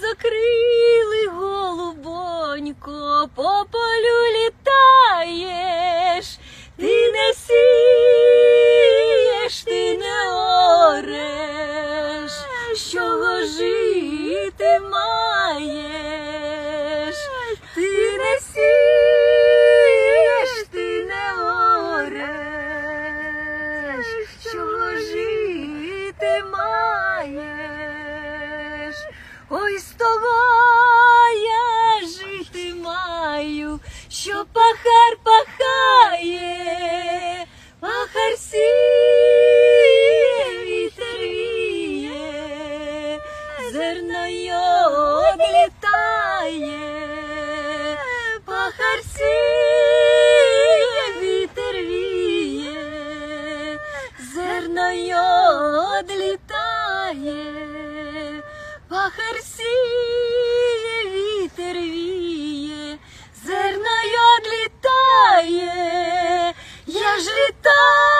закрили голубонько, по полю літаєш, ти не сієш, ти не ореш, чого жити маєш, ти не сієш, ти не ореш, чого жити Ой, з того я жити маю, що пахар пахає, пахар сіє, вітер віє, зерно його літає, пахар зерно його сіє, вітер віє, зерно й одлітає, я ж літаю.